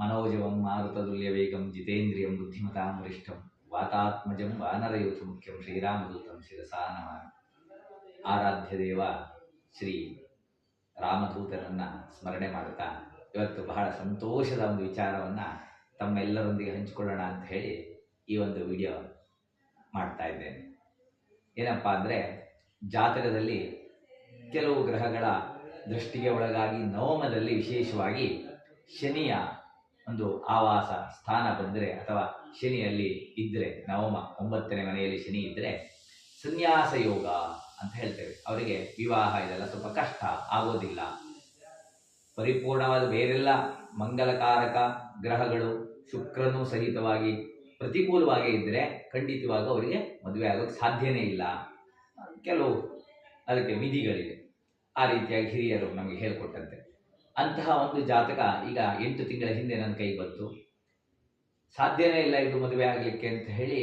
ಮನೋಜವಂ ಮಾರುತದುಲ್ಯವೇಗಂ ಜಿತೇಂದ್ರಿಯಂ ಬುದ್ಧಿಮತಾಂ ವರಿಷ್ಠಂ ವಾತಾತ್ಮಜಂ ವಾನರಯೂಥ ಮುಖ್ಯಂ ಶ್ರೀರಾಮದೂತಂ ನಮಾಮಿ ಆರಾಧ್ಯ ದೇವ ಶ್ರೀ ರಾಮದೂತರನ್ನ ಸ್ಮರಣೆ ಮಾಡುತ್ತಾ, ಇವತ್ತು ಬಹಳ ಸಂತೋಷದ ಒಂದು ವಿಚಾರವನ್ನ ತಮ್ಮೆಲ್ಲರೊಂದಿಗೆ ಹಂಚಿಕೊಳ್ಳೋಣ ಅಂತ ಹೇಳಿ ಈ ಒಂದು ವಿಡಿಯೋ ಮಾಡ್ತಾ ಇದ್ದೇನೆ. ಏನಪ್ಪ ಅಂದರೆ, ಜಾತಕದಲ್ಲಿ ಕೆಲವು ಗ್ರಹಗಳ ದೃಷ್ಟಿಗೆ ಒಳಗಾಗಿ ನವಮದಲ್ಲಿ ವಿಶೇಷವಾಗಿ ಶನಿಯ ಒಂದು ಆವಾಸ, ಸ್ಥಾನ ಬಂದರೆ ಅಥವಾ ಶನಿಯಲ್ಲಿ ಇದ್ದರೆ ನವಮ, ಒಂಬತ್ತನೇ ಮನೆಯಲ್ಲಿ ಶನಿ ಇದ್ದರೆ ಸನ್ಯಾಸ ಯೋಗ ಅಂತ ಹೇಳ್ತೇವೆ. ಅವರಿಗೆ ವಿವಾಹ ಇದೆಲ್ಲ ಸ್ವಲ್ಪ ಕಷ್ಟ, ಆಗೋದಿಲ್ಲ. ಪರಿಪೂರ್ಣವಾದ ಬೇರೆಲ್ಲ ಮಂಗಲಕಾರಕ ಗ್ರಹಗಳು ಶುಕ್ರನು ಸಹಿತವಾಗಿ ಪ್ರತಿಕೂಲವಾಗಿ ಇದ್ದರೆ ಖಂಡಿತವಾಗ ಅವರಿಗೆ ಮದುವೆ ಆಗೋಕ್ಕೆ ಸಾಧ್ಯನೇ ಇಲ್ಲ. ಕೆಲವು ಅದಕ್ಕೆ ವಿಧಿಗಳಿವೆ. ಆ ರೀತಿಯಾಗಿ ಹಿರಿಯರು ನಮಗೆ ಹೇಳಿಕೊಟ್ಟಂತೆ. ಅಂತಹ ಒಂದು ಜಾತಕ ಈಗ ಎಂಟು ತಿಂಗಳ ಹಿಂದೆ ನನ್ನ ಕೈ ಬಂತು. ಸಾಧ್ಯನೇ ಇಲ್ಲ ಇದು ಮದುವೆ ಆಗಲಿಕ್ಕೆ ಅಂತ ಹೇಳಿ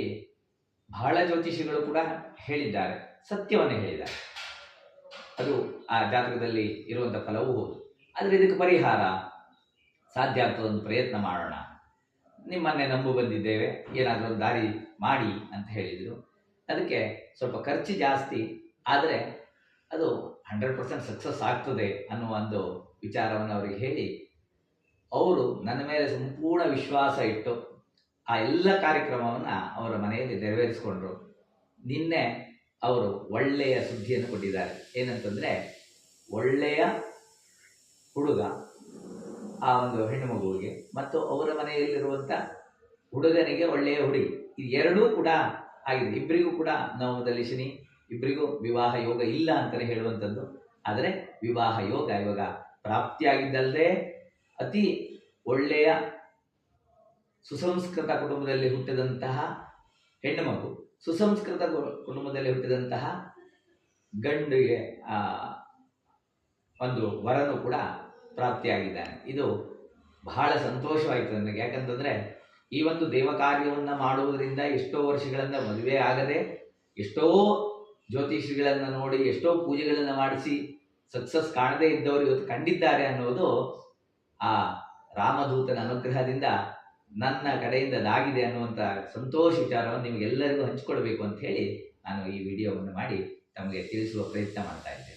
ಬಹಳ ಜ್ಯೋತಿಷಿಗಳು ಕೂಡ ಹೇಳಿದ್ದಾರೆ, ಸತ್ಯವನ್ನೇ ಹೇಳಿದ್ದಾರೆ. ಅದು ಆ ಜಾತಕದಲ್ಲಿ ಇರುವಂಥ ಫಲವೂ ಹೌದು. ಆದರೆ ಇದಕ್ಕೆ ಪರಿಹಾರ? ಸಾಧ್ಯ ಆಗ್ತದೆ ಒಂದು ಪ್ರಯತ್ನ ಮಾಡೋಣ. ನಿಮ್ಮನ್ನೇ ನಂಬು ಬಂದಿದ್ದೇವೆ, ಏನಾದರೂ ಒಂದು ದಾರಿ ಮಾಡಿ ಅಂತ ಹೇಳಿದರು. ಅದಕ್ಕೆ ಸ್ವಲ್ಪ ಖರ್ಚು ಜಾಸ್ತಿ, ಆದರೆ ಅದು ಹಂಡ್ರೆಡ್ ಪರ್ಸೆಂಟ್ ಸಕ್ಸಸ್ ಆಗ್ತದೆ ಅನ್ನುವ ಒಂದು ವಿಚಾರವನ್ನು ಅವರಿಗೆ ಹೇಳಿ, ಅವರು ನನ್ನ ಮೇಲೆ ಸಂಪೂರ್ಣ ವಿಶ್ವಾಸ ಇಟ್ಟು ಆ ಎಲ್ಲ ಕಾರ್ಯಕ್ರಮವನ್ನು ಅವರ ಮನೆಯಲ್ಲಿ ನೆರವೇರಿಸಿಕೊಂಡ್ರು. ನಿನ್ನೆ ಅವರು ಒಳ್ಳೆಯ ಸುದ್ದಿಯನ್ನು ಕೊಟ್ಟಿದ್ದಾರೆ. ಏನಂತಂದರೆ, ಒಳ್ಳೆಯ ಹುಡುಗ, ಆ ಒಂದು ಹೆಣ್ಣು ಮಗುವಿಗೆ ಮತ್ತು ಅವರ ಮನೆಯಲ್ಲಿರುವಂಥ ಹುಡುಗನಿಗೆ ಒಳ್ಳೆಯ ಹುಡುಗಿ. ಇದು ಎರಡೂ ಕೂಡ ಆಗಿದೆ. ಇಬ್ಬರಿಗೂ ಕೂಡ ನವಮದಲ್ಲಿ ಶನಿ ಇಬ್ಬರಿಗೂ ವಿವಾಹ ಯೋಗ ಇಲ್ಲ ಅಂತಲೇ ಹೇಳುವಂಥದ್ದು. ಆದರೆ ವಿವಾಹ ಯೋಗ ಇವಾಗ ಪ್ರಾಪ್ತಿಯಾಗಿದ್ದಲ್ಲದೆ ಅತಿ ಒಳ್ಳೆಯ ಸುಸಂಸ್ಕೃತ ಕುಟುಂಬದಲ್ಲಿ ಹುಟ್ಟಿದಂತಹ ಹೆಣ್ಣು ಮಗು ಸುಸಂಸ್ಕೃತ ಕುಟುಂಬದಲ್ಲಿ ಹುಟ್ಟಿದಂತಹ ಗಂಡಿಗೆ ಒಂದು ವರನು ಕೂಡ ಪ್ರಾಪ್ತಿಯಾಗಿದ್ದಾನೆ. ಇದು ಬಹಳ ಸಂತೋಷವಾಯಿತು ನನಗೆ. ಯಾಕಂತಂದರೆ ಈ ಒಂದು ದೇವ ಕಾರ್ಯವನ್ನು ಮಾಡುವುದರಿಂದ ಎಷ್ಟೋ ವರ್ಷಗಳಿಂದ ಮದುವೆ ಆಗದೆ ಎಷ್ಟೋ ಜ್ಯೋತಿಷಿಗಳನ್ನು ನೋಡಿ ಎಷ್ಟೋ ಪೂಜೆಗಳನ್ನು ಮಾಡಿಸಿ ಸಕ್ಸಸ್ ಕಾಣದೇ ಇದ್ದವರು ಇವತ್ತು ಕಂಡಿದ್ದಾರೆ ಅನ್ನೋದು ಆ ರಾಮದೂತನ ಅನುಗ್ರಹದಿಂದ ನನ್ನ ಕಡೆಯಿಂದ ದಾಗಿದೆ ಅನ್ನುವಂಥ ಸಂತೋಷ ವಿಚಾರವನ್ನು ನಿಮಗೆಲ್ಲರಿಗೂ ಹಂಚಿಕೊಳ್ಬೇಕು ಅಂತ ಹೇಳಿ ನಾನು ಈ ವಿಡಿಯೋವನ್ನು ಮಾಡಿ ತಮಗೆ ತಿಳಿಸುವ ಪ್ರಯತ್ನ ಮಾಡ್ತಾ ಇದ್ದೇನೆ.